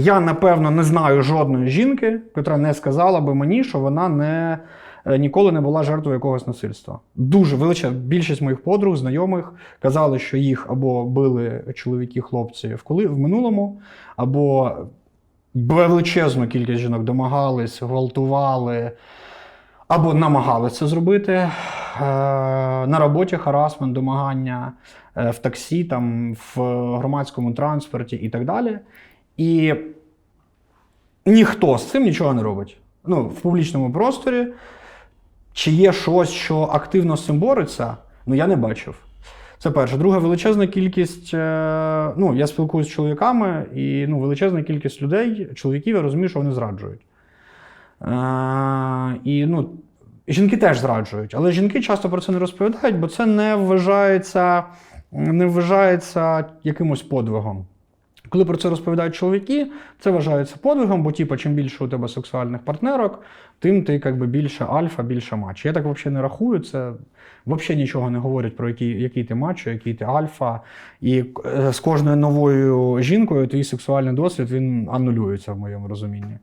Я, напевно, не знаю жодної жінки, яка не сказала би мені, що вона не, е, ніколи не була жертвою якогось насильства. Дуже величезна більшість моїх подруг, знайомих казали, що їх або били чоловіки, хлопці в коли в минулому, або величезну кількість жінок домагались, гвалтували. Або намагалися зробити е, на роботі харасмент, домагання е, в таксі, там, в громадському транспорті і так далі. І ніхто з цим нічого не робить. Ну, в публічному просторі. Чи є щось, що активно з цим бореться, ну я не бачив. Це перше. Друге, величезна кількість. е, Ну, я спілкуюся з чоловіками, і ну, величезна кількість людей, чоловіків, я розумію, що вони зраджують. Е, і ну, жінки теж зраджують, але жінки часто про це не розповідають, бо це не вважається, не вважається якимось подвигом. Коли про це розповідають чоловіки, це вважається подвигом, бо типу, чим більше у тебе сексуальних партнерок, тим ти якби більше альфа, більше мач. Я так взагалі не рахую. Це взагалі нічого не говорять про який, який ти мачо, який ти альфа. І е, з кожною новою жінкою твій сексуальний досвід він анулюється в моєму розумінні.